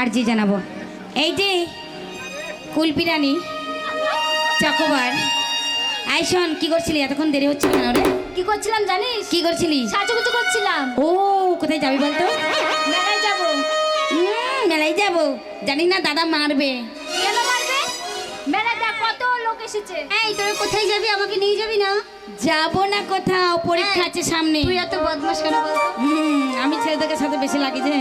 আরজি জানাব। এই যে কুলপিরানি চকোবার। আইসন কি করছিলি? এতক্ষণ দেরি হচ্ছে কেন রে? কি করছিলাম জানিস? কি করছিলি? সাজুগুজু করছিলাম। ও কোথায় যাবি বলতো? মেলায় যাব। মেলায় যাব। জানি না দাদা মারবে। কেন মারবে? মেলায় দেখ কত লোক এসেছে। এই তোরা কোথায় যাবি? আমাকে নিয়ে যাবি না? যাব না কোথাও পরীক্ষা আছে সামনে। তুই এত বদমাস কেন বলতো? হুম, আমি ছেলেদের সাথে বেশি লাগি যে।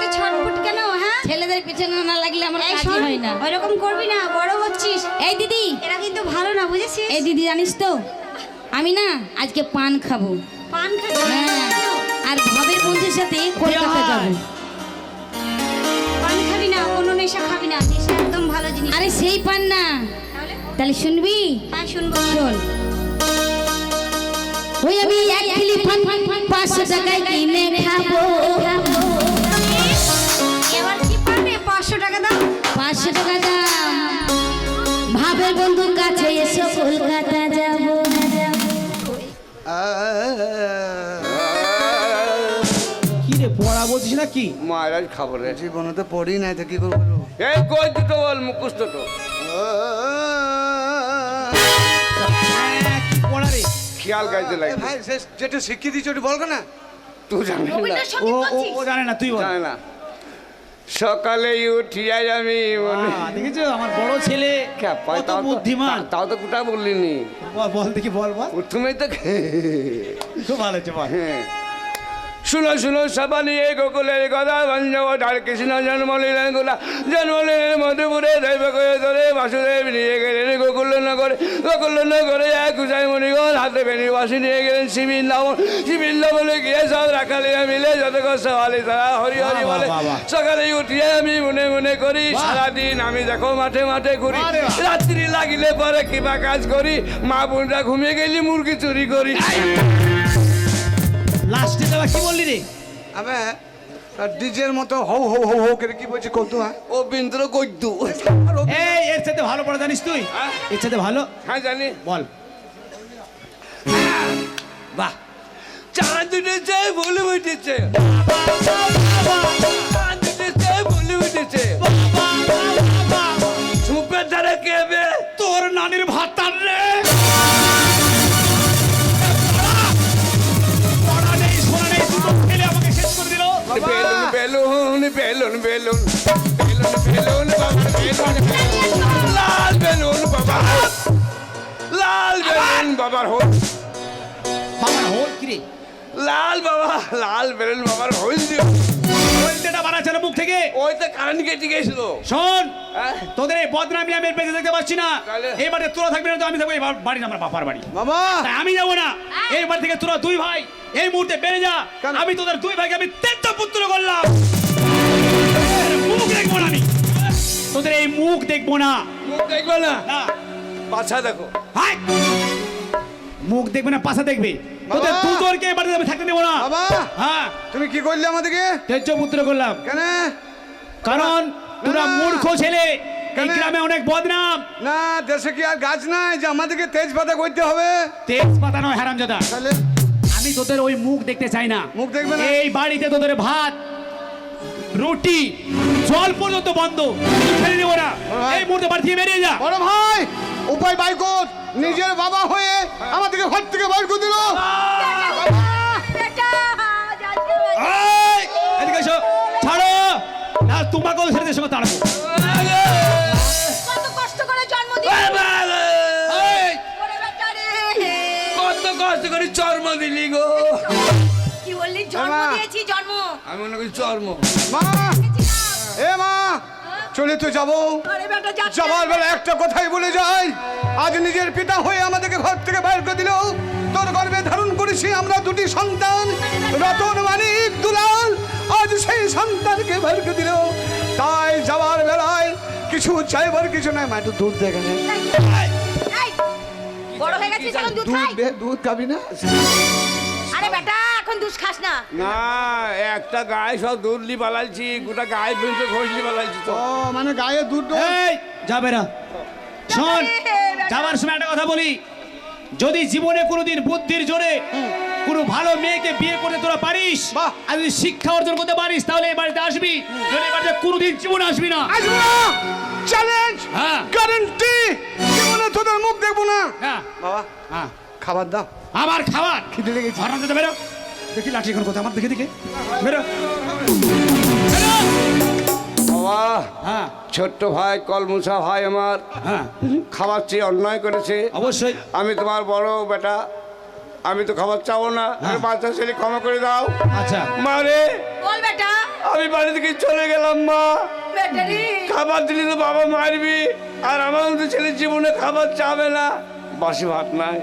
তুই ছটফট কেন হ্যাঁ? ছেলেদের পিছনে না লাগলে আমার কাজই হয় না। ওরকম করবি না বড় হচ্ছিস। এই দিদি। এরা কিন্তু ভালো না বুঝেছিস? এই দিদি জানিস তো আমি না আজকে পান খাব। পান খাবি? হ্যাঁ আর ভবের বন্ধুর সাথে কলকাতা যাব। পান খাবি না কোনো নেশা খাবি না নেশা একদম ভালো জিনিস। আরে সেই পান না। তাহলে শুনবি? হ্যাঁ শুনব। শোন। ওই আমি এক কিলি পান পাঁচশো টাকায় কিনে খাব। পড়া বলছিস না কি? মহারাজ খাব রে জীবনে তো পড়ি নাই তো কি করব? এই কই দুটো বল মুখস্থ তো। হ্যাঁ, কি পড়া রে? খেয়াল গাইতে লাগে ভাই সে যেটা শিখিয়ে দিচ্ছ ওটা বলবে না? তুই জানি না। ও ও ও জানে না তুই বল। জানে না। সকালে উঠিয়া আমি দেখেছ? আমার বড় ছেলে কত তাও তো- বুদ্ধিমান। তাও তো কোটা বললি নি। বল বল দেখি বল বল। প্রথমেই তো খুব ভালো হচ্ছে বল। হ্যাঁ। শুনো শুনো সবানি এই গোকুলের কথা ভঞ্জব ঢাল কৃষ্ণ জন্ম নিলেন গোলা জন্ম নিলেন মধুপুরে দৈব করে ধরে বাসুদেব নিয়ে গেলেন গোকুল নগরে। গোকুল নগরে এক উজাই মণিগণ হাতে বেনি বাসি নিয়ে গেলেন শিবির লাবণ শিবির লাবণে গিয়ে সব রাখালিয়া মিলে যত সওয়ালি তারা হরি হরি বলে। সকালে উঠিয়ে আমি মনে মনে করি সারাদিন আমি দেখো মাঠে মাঠে ঘুরি। রাত্রি লাগিলে পরে কিবা কাজ করি মা বোনরা ঘুমিয়ে গেলি মুরগি চুরি করি। লাস্টে দাদা কি বললি রে? আমি ডিজের মতো হৌ হৌ হৌ হৌ করে কি বলছি কত হ্যাঁ ও বিন্দ্র কইদু এই এর সাথে ভালো পড়া জানিস তুই? হ্যাঁ? এর সাথে ভালো? হ্যাঁ জানি। বল। বাহ। চাঁদ উঠেছে বলে উঠেছে। বেলুন বেলুন বেলুন বেলুন বাবা বেলুন লাল বেলুন বাবা লাল বেলুন বাবার হোল বাবার হোল কি রে? লাল বাবা লাল বেলুন বাবার হোল দিও হোলটা বানাচ্ছে না মুখ থেকে। ওই তো কারেন্ট কেটে গেছিল শোন হ্যাঁ? তোদের এই বদনামি আমি দেখতে পাচ্ছি না? তোরা থাকবি না তো আমি থাকব বা- বাড়ি না, আমার বাপার বাড়ি। বাবা! আমি যাব না। এই বাড়ি থেকে তোরা দুই ভাই। এই মুহূর্তে বেড়ে যা? আমি তোদের দুই ভাইকে আমি তেত্ত পুত্র করলাম। তোদের এই মুখ দেখব না। মুখ দেখবে না? পাছা দেখো! মুখ দেখবে না পাশা দেখবে। তোদের! দুজনকে আমি থাকতে দেবো না। বাবা! হ্যাঁ। তুমি কি করলে আমাদেরকে? পুত্র করলাম। কেন? কারণ তোরা মূর্খ ছেলে। এই কেন? গ্রামে অনেক বদনাম। না দেশে কি আর গাছ নাই যে আমাদেরকে তেজপাতা করতে হবে? তেজ পাতা নয় হারামজাদা। তাহলে? আমি তোদের ওই মুখ দেখতে চাই না। মুখ দেখবে না? এই বাড়িতে তোদের ভাত রুটি জল পর্যন্ত বন্ধ। ফেলে দেবো না। এই মুহূর্তে বাড়ি থেকে বেরিয়ে যা। বড় ভাই উপায় বাই কর। নিজের বাবা হয়ে আমাদেরকে ঘর থেকে বার করে দিল। ছাড়ো। না তোমাকেও ছেড়ে দিয়ে তাড়াবো কত কষ্ট করে জন্ম দিয়েছি এই, ওরে বেটা রে। কত কষ্ট করে চর্ম দিলি গো। কি বললি? জন্ম বাবা। দিয়েছি জন্ম। আমি মনে করি চর্ম মা এ মা চলে তো যাব। যাবার বেলা একটা কথাই বলে যাই। আজ নিজের পিতা হয়ে আমাদেরকে ঘর থেকে বাইর করে দিল। তোর গর্ভে ধারণ করেছি আমরা দুটি সন্তান রতন মানিক দুলাল। আজ সেই সন্তানকে বাইর করে দিল। তাই যাবার বেলায় কিছু চাইবার কিছু নাই। মা একটু দুধ দেখে নে। দুধ খাবি না? আরে বেটা এখন দুধ খাস না। না একটা গায়ে সব দুধ দুধলি পালাইছি গোটা গায়ে পর্যন্ত ঘষলি পালাইছি তো। ও মানে গায়ে দুধ এই যাবে না শোন যাবার সময় একটা কথা বলি। যদি জীবনে কোনোদিন বুদ্ধির জোরে কোনো ভালো মেয়েকে বিয়ে করতে তোরা পারিস বাহ। আর যদি শিক্ষা অর্জন করতে পারিস তাহলে এই বাড়িতে আসবি। এই বাড়িতে কোনোদিন জীবন আসবি না। আসব না। চ্যালেঞ্জ হ্যাঁ। গ্যারান্টি জীবনে তোদের মুখ দেখব না। হ্যাঁ। বাবা হ্যাঁ। খাবার দাও। আমার খাবার? খিদে লেগেছে। মধ্যে বেরো। দেখি লাঠি এখন কোথায়? আমার দেখে দেখে বেরো। বাবা হ্যাঁ। ছোট্ট ভাই কলমুসা ভাই আমার। হ্যাঁ। খাবার চেয়ে অন্যায় করেছে। অবশ্যই। আমি তোমার বড় বেটা। আমি তো খাবার চাবো না। আমি বাচ্চা ছেলে ক্ষমা করে দাও। আচ্ছা। মা রে বল বেটা। আমি বাড়ি থেকে চলে গেলাম মা। খাবার দিলে তো বাবা মারবি। আর আমার মতো ছেলে জীবনে খাবার চাবে না। বাসি ভাত নাই।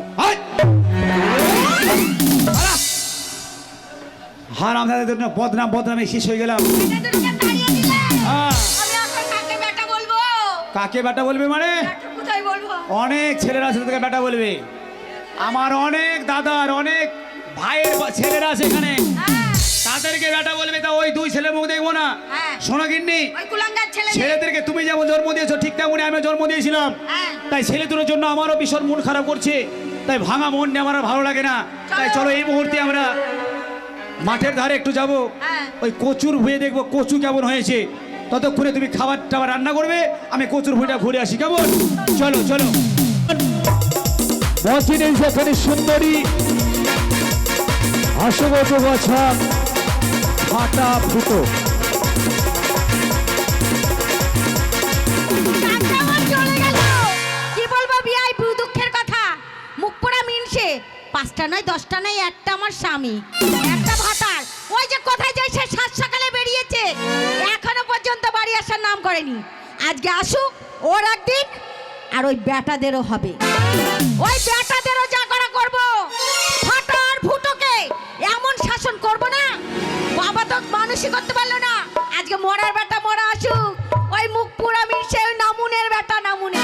হারাম দাদের জন্য বদনাম বদনামে শেষ হয়ে গেলাম। কাকে বেটা বলব? মানে? অনেক ছেলেরা আছে তোকে বেটা বলবে। আমার অনেক দাদার অনেক ভাইয়ের ছেলেরা আছে এখানে। হ্যাঁ। তাদেরকে বেটা বলবে তা ওই দুই ছেলের মুখ দেখব না? হ্যাঁ। শোনো ছেলে ছেলেদেরকে তুমি যেমন জন্ম দিয়েছ ঠিক তেমনই আমি জন্ম দিয়েছিলাম। হ্যাঁ। তাই ছেলে দুটোর জন্য আমারও ভীষণ মন খারাপ করছে। তাই ভাঙা মন নিয়ে আমার ভালো লাগে না। তাই চলো এই মুহূর্তে আমরা মাঠের ধারে একটু যাব। হ্যাঁ। ওই কচুর ভুয়ে দেখব কচু কেমন হয়েছে। ততক্ষণে তুমি খাবার টাবার রান্না করবে আমি কচুর ভুঁইটা ঘুরে আসি কেমন? চলো চলো। সুন্দরী হাসগত গছা ফাটা ফুটো। কাকটা আমার চলে গেল। কি বলব বিয়াই বু দুঃখের কথা। মুখ পোড়া মিনসে পাঁচটা নয় দশটা নয় একটা আমার স্বামী। ওই যে কোথায় যাই সে সাত সকালে বেরিয়েছে? এখনও পর্যন্ত বাড়ি আসার নাম করেনি। আজকে আসুক ওর একদিন আর ওই বেটাদেরও হবে। ওই বেটাদেরও যা করা করব ফাটার ফুটোকে এমন শাসন করব না বাবা তো মানুষই করতে পারল না। আজকে মরার বেটা মরা আসুক ওই মুখ পুরা মিশে ওই নামুনের বেটা নামুনে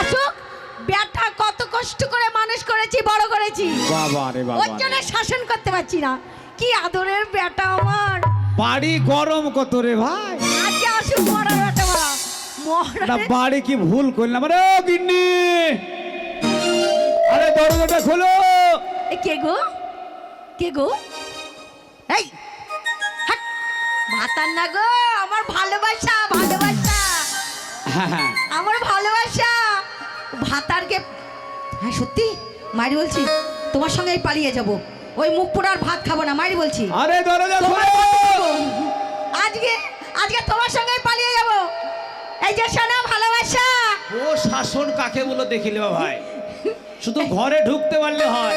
আসুক বেটা কত কষ্ট করে মানুষ করেছি বড় করেছি। ওর জন্য শাসন করতে পারছি না। কি আদরের বেটা আমার? বাড়ি গরম কত রে ভাই? আজকে আসুক মরার বেটা। মরা না বাড়ি কি ভুল করলাম? রে গিন্নি! আরে দরজাটা খোলো! এ কে গো? কে গো? এই! ভাতার না গো আমার ভালোবাসা ভালোবাসা। হ্যাঁ হ্যাঁ। আমার ভালোবাসা। ভাতারকে হ্যাঁ সত্যি? মারি বলছি তোমার সঙ্গে পালিয়ে যাব। ওই মুখ পোড়ার ভাত খাব না মারি বলছি। আরে দরজা খোলো! আজকে আজকে তোমার সঙ্গে পালিয়ে যাব। এই যে সোনা ভালোবাসা। ও শাসন কাকে বলো দেখিলে ভাই? শুধু ঘরে ঢুকতে পারলে হয়।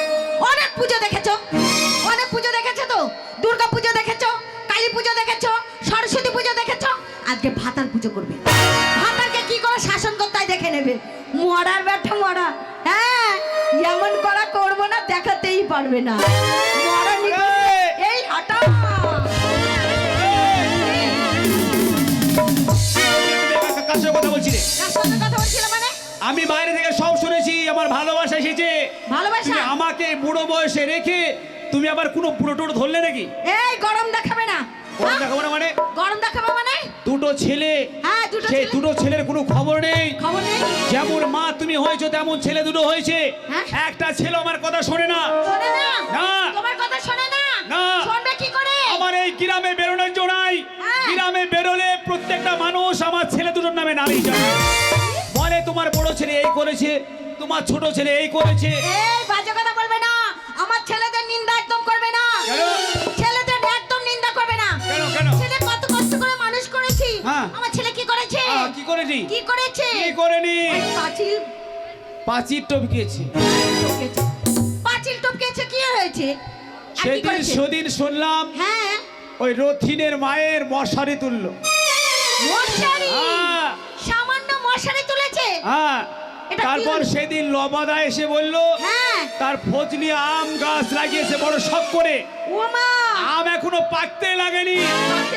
অনেক পুজো দেখেছ অনেক পুজো দেখেছ তো? দুর্গা পুজো দেখেছ কালী পুজো দেখেছ সরস্বতী পুজো দেখেছ? আজকে ভাতার পুজো করবে। ভাতারকে কি করে শাসন করতে দেখে নেবে? মরার ব্যাটা মরা। পারবে না। এই হাঁটা কথা বলছি রে কথা বলছিল মানে আমি বাইরে থেকে সব শুনেছি আমার ভালোবাসা এসেছে। ভালোবাসা? আমাকে বুড়ো বয়সে রেখে তুমি আবার কোনো বুড়ো টোটো ধরলে নাকি? এই গরম দেখাবে না। গরম? দেখাবো না মানে? গরম দেখাবে মানে? দুটো ছেলে। হ্যাঁ দুটো সেই দুটো ছেলের কোনো খবর নেই। যেমন মা তুমি হয়েছো তেমন ছেলে দুটো হয়েছে। হ্যাঁ? একটা ছেলে আমার কথা শোনে না। আমার এই গ্রামে বেরোনোর জোড়াই হ্যাঁ। গ্রামে বেরোলে প্রত্যেকটা মানুষ আমার ছেলে দুটোর নামে জানে। বলে তোমার বড় ছেলে এই করেছে তোমার ছোট ছেলে এই করেছে। এই বাজে কথা বলবে না। করেছে কি করেনি? ওই পাঁচিল পাঁচির টপকিয়েছি টপকেছে। পাঁচিল টপকেছে কি হয়েছে? আর কি সেদিন করেছে? সেদিন শুনলাম হ্যাঁ। ওই রথিনের মায়ের মশারি তুললো। মশারি? হ্যাঁ। সামান্য মশারি তুলেছে? হ্যাঁ। এটা কি তারপর হলো? সেদিন লবাদা এসে বলল হ্যাঁ। তার ফজলি আম গাছ লাগিয়েছে বড় শখ করে। ওমা আম এখনও পাকতে লাগেনি?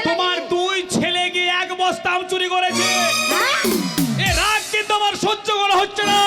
তোমার দুই ছেলে গিয়ে এক বস্তা আম চুরি করেছে। হ্যাঁ। সহ্য করা হচ্ছে না।